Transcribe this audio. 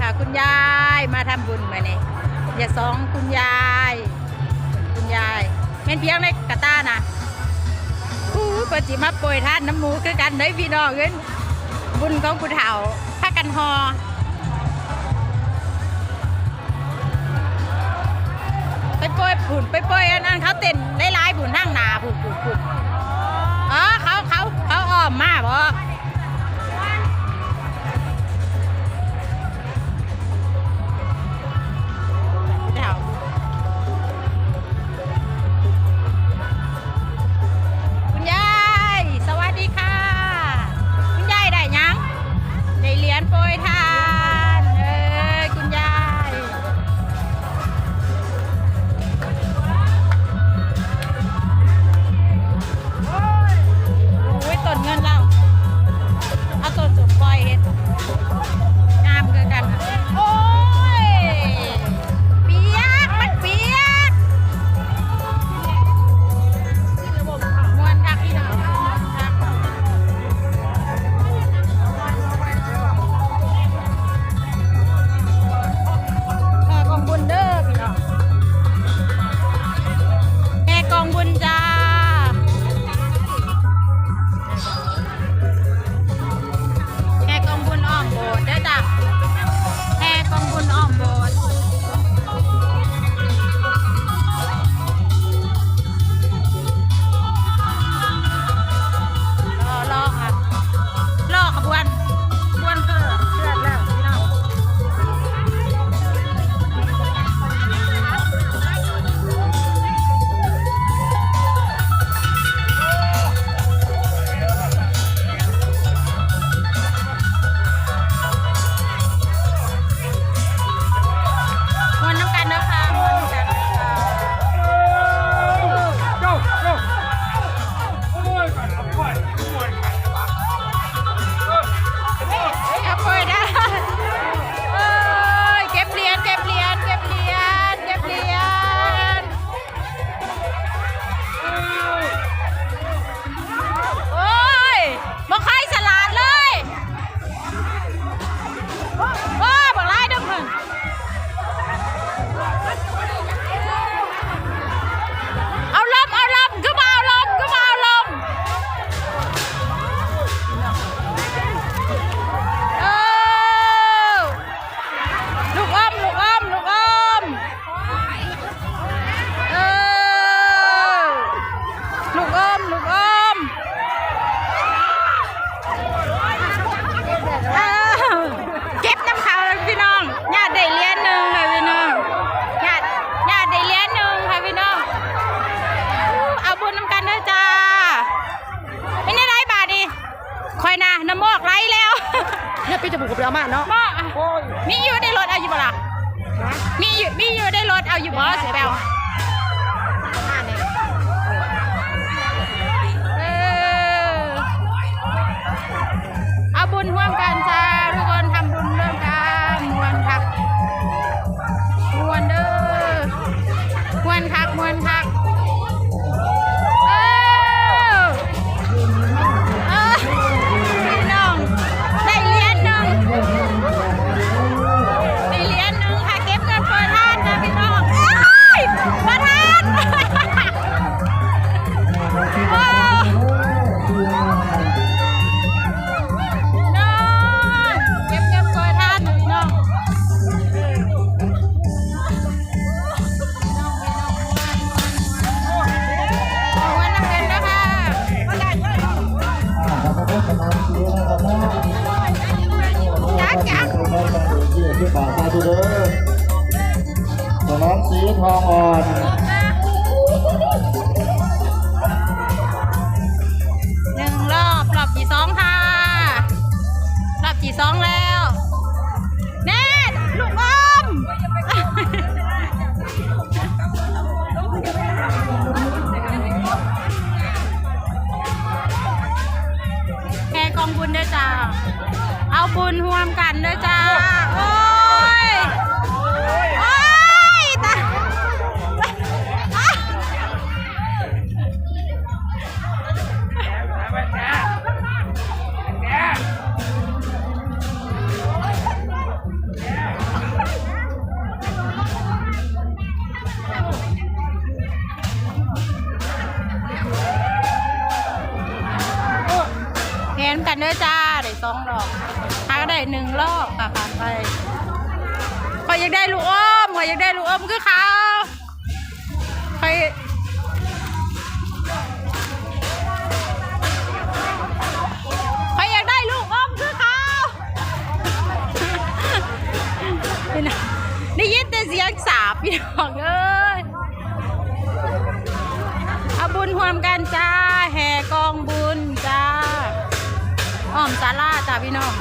ค่ะ คุณยายมาทำบุญมาเนี่ยอย่าสองคุณยาย คุณยายเป็นเพียงในกระต้านะผู้ปฏิมาป่วยท่านน้ำมูคือกันได้พี่น้องเงินบุญของคุณเถาพักกันหอไปป่วยผุนไปป่วยอันนั้นเขาเต้นได้ร้ายผุนนั่งนาผุนผุนผุนอ๋อเขาเขาเขาอ้อมมากบอ คักมวนคัก น้องสีทองอ่อนหนึ่งรอบรอบที่สองค่ะ รอบที่สองแล้ว ค่ะผ่านไปขอยอยากได้ลูกอมขอยอยากได้ลูกอมคือเขาขอยขอยอยากได้ลูกอมคือเขาพี่น้องได้ยินแต่เสียงสาบพี่น้องเอ้ยเอาบุญรวมกันจ้า แห่กองบุญจ้าอ้อมศาลาจ้าพี่น้อง